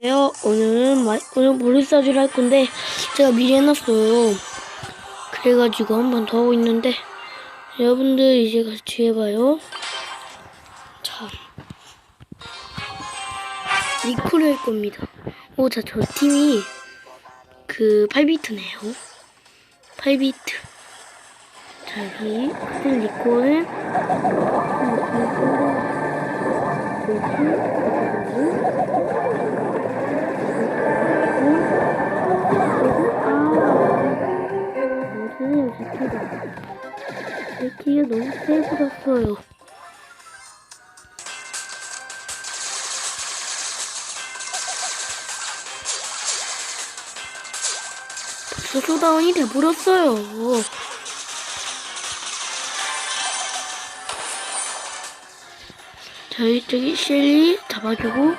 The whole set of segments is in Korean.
안녕하세요. 오늘은 마, 오늘 모리사주를 할 건데 제가 미리 해놨어요. 그래가지고 한 번 더 하고 있는데 여러분들 이제 같이 해봐요. 자, 리콜을 할 겁니다. 오, 자, 저 팀이 그 8비트네요. 8비트. 자, 여기 같은 리콜은 선 제키가 너무 세부렸어요. 벌써 쇼다운이 돼버렸어요. 저희 저기 셸리 잡아주고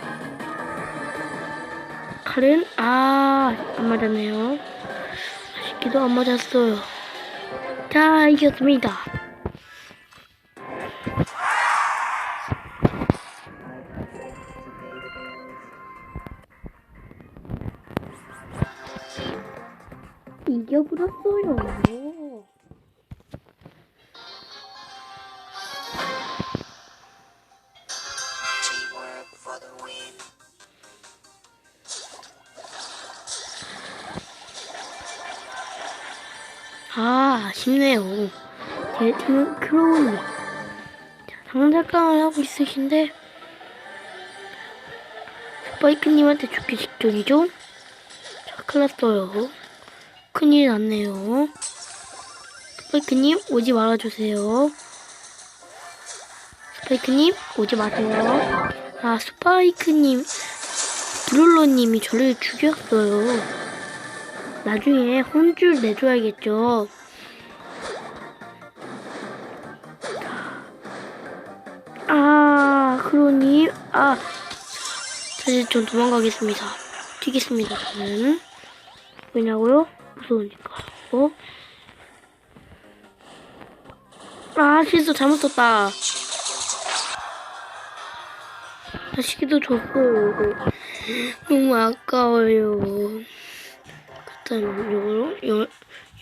칼은 아 안 맞았네요. 아쉽게도 안 맞았어요. 자, 이겼습니다. 이겨버렸어요. 아, 아쉽네요. 제 팀은 크로우님. 상작강을 하고 있으신데, 스파이크님한테 죽기 직전이죠? 자, 큰일 났어요. 큰일 났네요. 스파이크님, 오지 말아주세요. 스파이크님, 오지 마세요. 아, 스파이크님, 브롤러님이 저를 죽였어요. 나중에 혼줄 내줘야겠죠. 아, 그러니, 아, 사실 전 도망가겠습니다. 튀겠습니다, 저는. 왜냐고요? 무서우니까. 어? 아, 실수 잘못 썼다. 다시기도 줬어요. 너무 아까워요. 일단 요거로 요,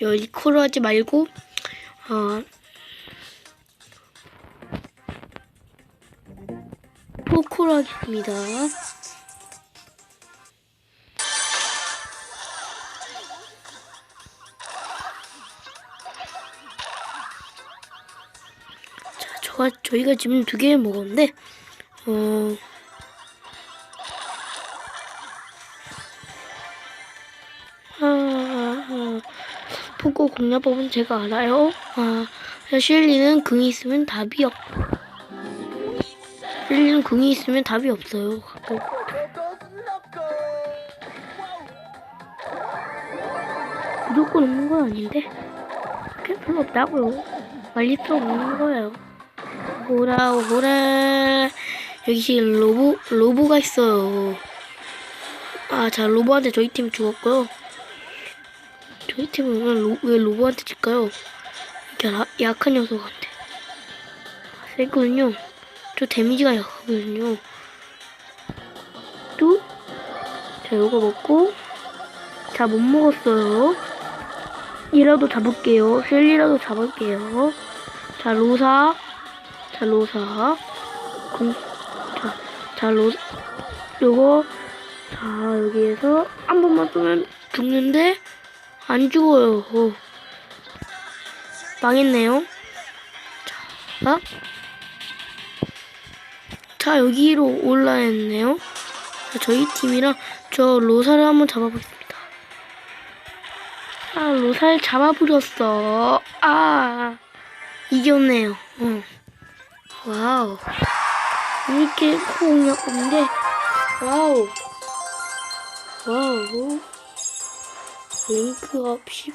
요 리코로 하지 말고 어 포코로 하겠습니다. 자, 저가 저희가 지금 두 개 먹었는데 어. 아, 아, 포코 공략법은 제가 알아요. 아, 셸리는 궁이 있으면 답이 없. 셸리는 궁이 있으면 답이 없어요. 무조건 없는 건 아닌데. 그게 별로 없다고요. 말리도 없는 거예요. 오라 오라 여기 로보 로보가 있어요. 아, 자 로보한테 저희 팀 죽었고요. 저희 팀은 왜, 로, 왜 로보한테 질까요? 이게 라- 약한 녀석한테. 세거든요. 저 데미지가 약하거든요. 또, 자, 요거 먹고, 자, 못 먹었어요. 이라도 잡을게요. 셀리라도 잡을게요. 자, 로사. 자, 로사. 공, 자, 자, 로, 요거, 자, 여기에서 한 번만 쏘면 죽는데, 안 죽어요. 어. 망했네요. 자, 자 여기로 올라왔네요. 자, 저희 팀이랑 저 로사를 한번 잡아보겠습니다. 아, 로사를 잡아버렸어. 아, 이겼네요. 어. 와우. 이렇게 공략인데, 와우. 와우. 링크업 10.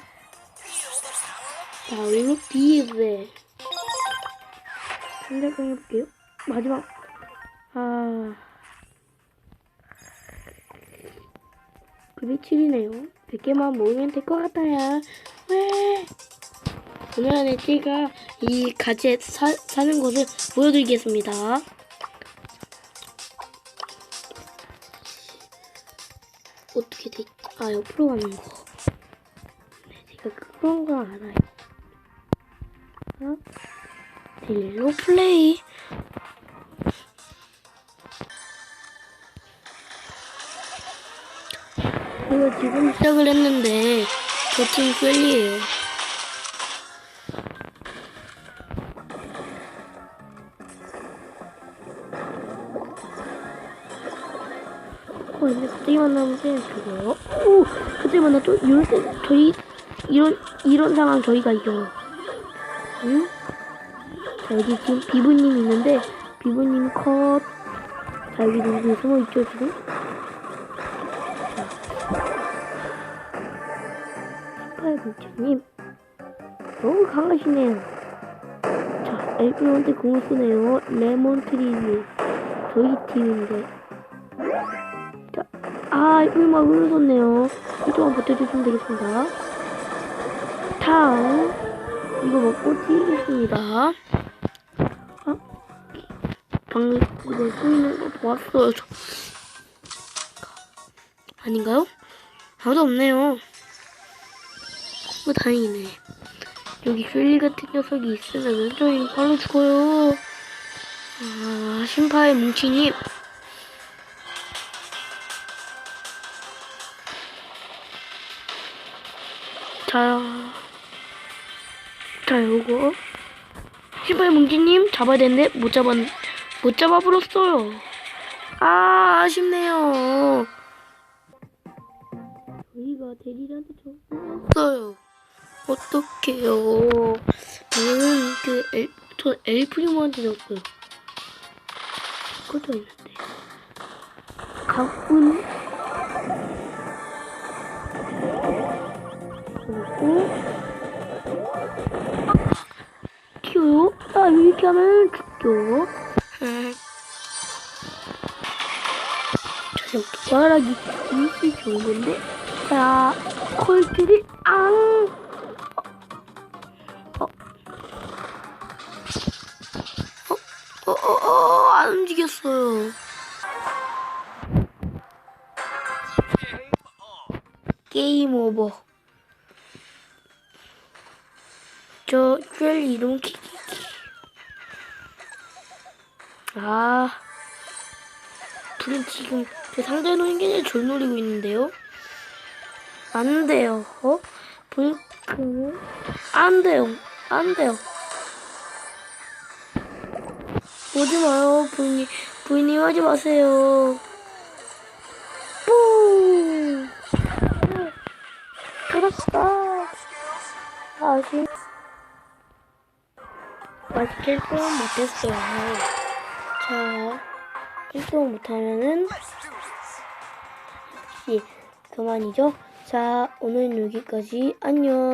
자, 링크 비즈. 생각해 해볼게요. 마지막. 아. 급이 7이네요. 100개만 모으면 될 것 같아요. 왜? 오늘 안에 제가 이 가젯 사, 사는 것을 보여드리겠습니다. 어떻게 돼? 있- 아 옆으로 가는 거. 네, 제가 그런 거 알아요. 어? 딜로 플레이. 제가 지금 시작을 했는데 저팀 펠리에요. 어, 근데 갑자기 만나면 그거요? 오! 갑자기 만나 또 이럴 때 저희 이런 이런 상황 저희가 이겨. 응? 자 여기 지금 비브님 있는데 비브님 컷. 자 여기 누구 숨어 있죠 지금? 자, 스파이 부처님 너무 강하시네요. 자 엘프한테 공을 쏘네요. 레몬트리 저희 팀인데. 자, 아, 일막 흘러섰네요. 이동안 버텨주시면 되겠습니다. 다음, 이거 먹고 튀겠습니다. 아, 방금 이거 쏘이는 거 보았어요. 저. 아닌가요? 아무도 없네요. 뭐 다행이네. 여기 쉘리 같은 녀석이 있으면 저희 바로 죽어요. 아, 심파의 뭉치님. 자, 자, 요거. 신발 뭉치님 잡아야 되는데 못 잡았, 못 잡아버렸어요. 아, 아쉽네요. 저희가 대리한테 졌어요. 어떡해요. 저는 그 엘, 저 엘프리모한테 졌어요. 그것도 있는데. 가쁜 그리고 튀어요? 아 이렇게 하면 죽죠 저녁도 말하기 일시 좋은 건데 자 콜트를 앙 어, 어, 어, 안 움직였어요. 게임 오버. 저 젤리 이름 키키키. 아, 둘은 지금 제 상대 노인견을 졸 노리고 있는데요. 안 돼요. 어? 브레이크는 안 돼요. 안 돼요. 오지 마요, 부인님. 부인님 하지 마세요. 뿡! 돌았다. 아직, 아직 1등 못했어요. 자, 1등 못하면은, 역시 그만이죠. 자, 오늘은 여기까지. 안녕.